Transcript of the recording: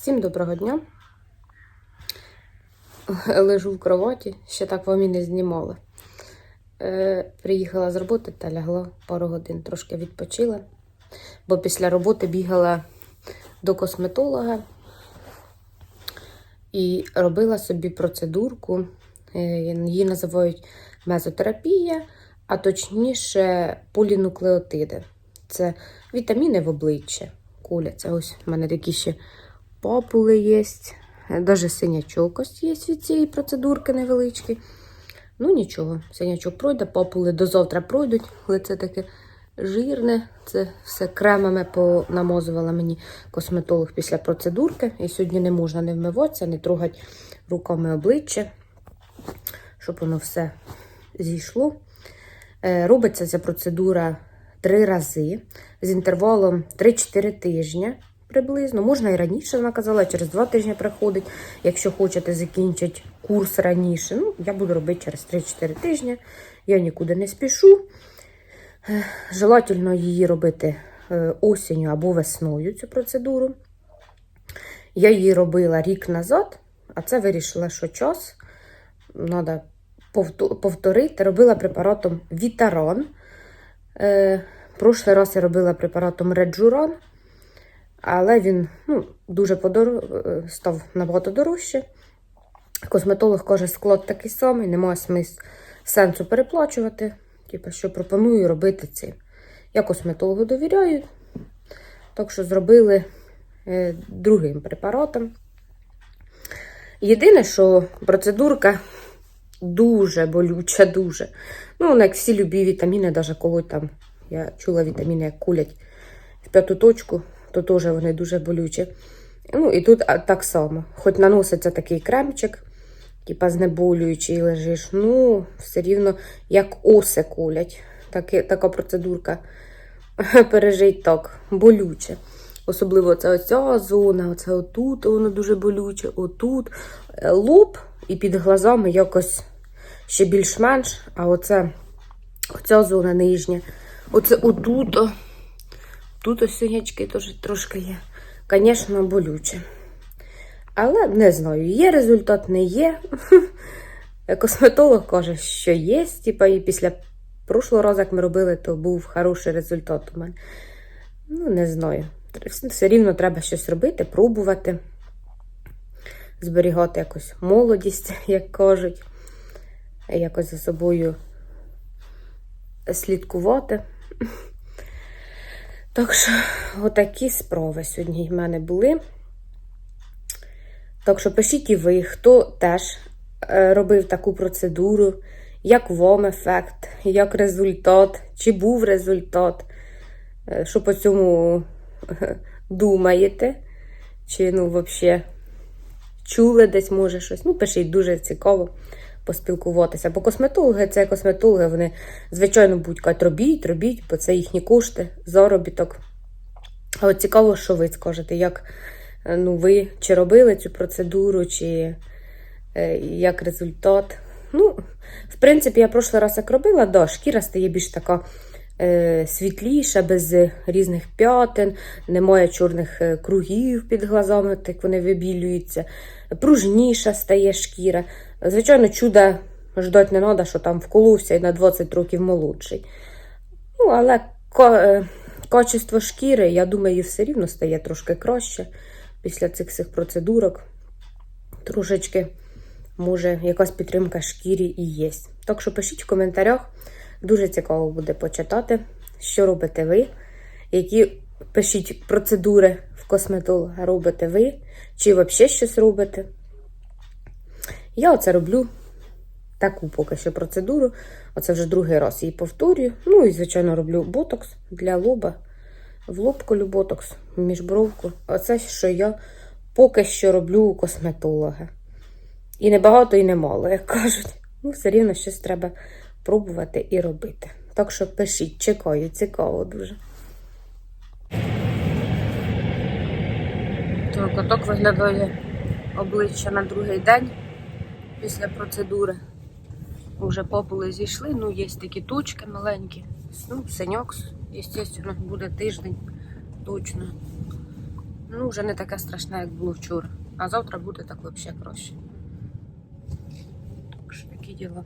Всім доброго дня. Лежу в кроваті, ще так вам і не знімала. Е, приїхала з роботи та лягла пару годин, трошки відпочила, бо після роботи бігала до косметолога і робила собі процедурку. Е, її називають мезотерапія, а точніше полінуклеотиди. Це вітаміни в обличчя. Куляться. Ось в мене такі ще папули є. Даже синячок ось є від цієї процедурки невеличкі. Ну нічого, синячок пройде, папули до завтра пройдуть, лице таке жирне. Це все кремами понамозувала мені косметолог після процедурки. І сьогодні не можна не вмиватися, не трогати руками обличчя, щоб воно все зійшло. Е, Робиться ця процедура три рази з інтервалом 3-4 тижні приблизно. Можна і раніше, вона казала, через 2 тижні приходить. Якщо хочете закінчити курс раніше, ну, я буду робити через 3-4 тижні. Я нікуди не спішу. Е, Желательно її робити е, осінню або весною, цю процедуру. Я її робила рік назад, а це вирішила, що час треба повторити. Робила препаратом Вітарон. Е, Прошлий раз я робила препаратом Реджурон, але він ну, дуже подор... е, став набагато дорожче. Косметолог каже, склад такий самий, немає смис... сенсу переплачувати. Типу, що пропоную робити це. Я косметологу довіряю, так що зробили е, другим препаратом. Єдине, що процедурка дуже болюча, дуже. Ну, як всі любі вітаміни, навіть коли там я чула вітаміни, як кулять в п'яту точку, то теж вони дуже болючі. Ну, і тут так само. Хоч наноситься такий кремчик, типа знеболюючий лежиш, ну, все рівно як оси кулять. Таки, така процедурка пережить так, болюче. Особливо це оця зона, оце отут, воно дуже болюче, отут. Е, Лоб і під глазами якось ще більш-менш, а оце оця зона нижня. Оце отут. Тут ось синячки трошки є. Звісно, болюче. Але не знаю, є результат, не є. Косметолог каже, що є. Типа, і після прошлого разу, як ми робили, то був хороший результат у мене. Ну, не знаю. Все рівно треба щось робити, пробувати, зберігати якось молодість, як кажуть, якось за собою слідкувати. Так що, отакі справи сьогодні в мене були. Так що пишіть і ви, хто теж е, робив таку процедуру, як вам ефект, як результат, чи був результат, е, що по цьому е, думаєте, чи, ну, взагалі, чули десь, може, щось. Ну, пишіть, дуже цікаво поспілкуватися. Бо косметологи це косметологи, вони, звичайно, будь кажуть, робіть, робіть, бо це їхні кошти, заробіток. А от цікаво, що ви скажете, як е, ну, ви чи робили цю процедуру, чи е, як результат. Ну, в принципі, я прошлий раз як робила, да, шкіра стає більш така світліша, без різних п'ятин, немає чорних е, кругів під глазами, так вони вибілюються, пружніша стає шкіра. Звичайно, чуда ждать не треба, що там вколовся і на 20 років молодший. Ну, але е, качество шкіри, я думаю, все рівно стає трошки краще після цих всіх процедурок. Трошечки, може, якась підтримка шкірі і є. Так що пишіть в коментарях. Дуже цікаво буде почитати, що робите ви, які пишіть процедури в косметолога робите ви, чи взагалі щось робите. Я оце роблю таку поки що процедуру. Оце вже другий раз її повторюю. Ну і, звичайно, роблю ботокс для лоба. В лоб колю ботокс, міжбровку. Оце, що я поки що роблю у косметолога. І не багато, і не мало, як кажуть. Ну, все рівно щось треба пробувати і робити. Так що пишіть, чекаю, цікаво дуже. Так, отак виглядає обличчя на другий день після процедури. Уже попули зійшли, ну є такі точки маленькі. Ну, синьок, звісно, буде тиждень точно. Ну, вже не таке страшне, як було вчора. А завтра буде так взагалі краще. Так що такі діла.